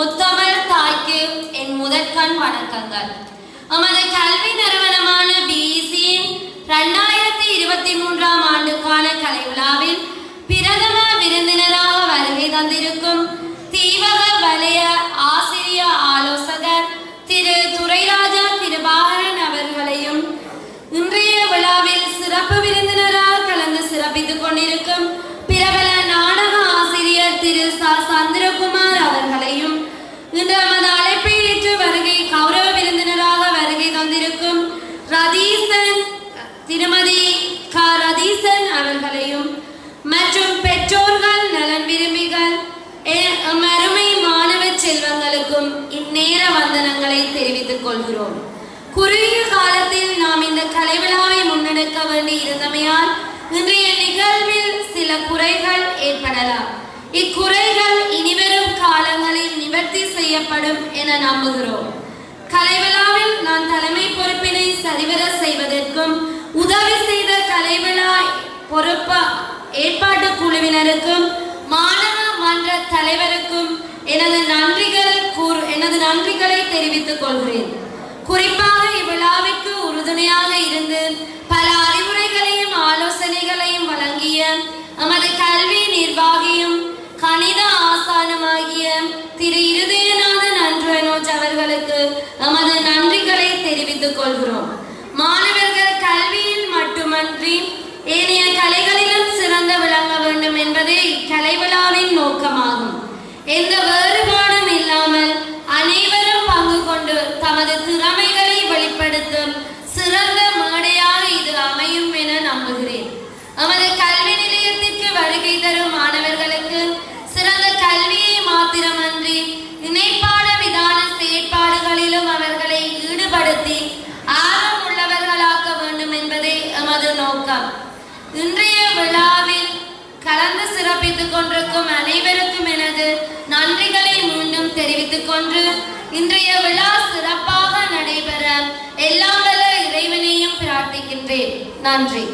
முத்தமிழ் தாய்க்கு என் முதற்கண் வணக்கங்கள். எமது கல்வி நிறுவனமான பிஇசியின் ரெண்டாயிரத்தி இருபத்தி மூன்றாம் ஆண்டுக்கான கலை விழாவில் பிரதம விருந்தினராக வருகை தந்திருக்கும் தீவக வலய ஆசிரிய ஆலோசகர் திரு துரைராஜா கிருபாகரன் அவர்களையும் இன்றைய விழாவில் சிறப்பு விருந்தினராக கலந்து சிறப்பித்துக் கொண்டிருக்கும் பிரபல நாடக ஆசிரியர் திரு ச. சந்திரகுமார் அவர்களையும் வருகை ரதீசன் திருமதி க. ரதீசன் அவர்களையும் மற்றும் பெற்றோர்கள் நலன் விரும்பிகள் அருமை மாணவ செல்வங்களுக்கும் இந்நேர வந்தனங்களை தெரிவித்துக் கொள்கிறோம். குறுகிய காலத்தில் நாம் இந்த கலைவிழாவை முன்னெடுக்க வேண்டி இருந்தமையால் இன்றைய நிகழ்வில் சில குறைகள் ஏற்படலாம். இக்குறைகள் இனிவரும் காலங்களில் நிவர்த்தி செய்யப்படும் என நம்புகிறோம். கலைவிழாவில் நான் தலைமை பொறுப்பினை சரிவர செய்வதற்கும் உதவி செய்த கலைவிழா பொறுப்பா பொறுப்ப ஏற்பாட்டு குழுவினருக்கும் மாணவ மன்ற தலைவருக்கும் எனது நன்றிகள் கூறு எனது நன்றிகளை தெரிவித்துக் கொள்கிறேன். குறிப்பாக இவ்விழாவிற்கு உறுதுணையாக இருந்து பல அறிவுரைகளையும் ஆலோசனைகளையும் வழங்கிய நமது கல்வி நிர்வாகியும் கணித ஆசானமாகிய அவர்களுக்கு நமது நன்றிகளை தெரிவித்துக் கொள்கிறோம். மாணவர்கள் கல்வியில் மட்டுமன்றி ஏனைய கலைகளிலும் சிறந்து விளங்க வேண்டும் என்பதே இக்கலை விழாவின் நோக்கமாகும். எந்த வேறுபாடும் இல்லாமல் அனைவரும் பங்கு கொண்டு தமது திறமைகளை வெளிப்படுத்தும் சிறந்த மேடையாக இது அமையும் என நம்புகிறேன். நமது எமது இன்றைய விழாவில் கலந்து சிறப்பித்துக் கொண்டிருக்கும் அனைவருக்கும் எனது நன்றிகளை மீண்டும் தெரிவித்துக் கொண்டு இன்றைய விழா சிறப்பாக நடைபெற எல்லா வல்ல இறைவனையும் பிரார்த்திக்கின்றேன். நன்றி.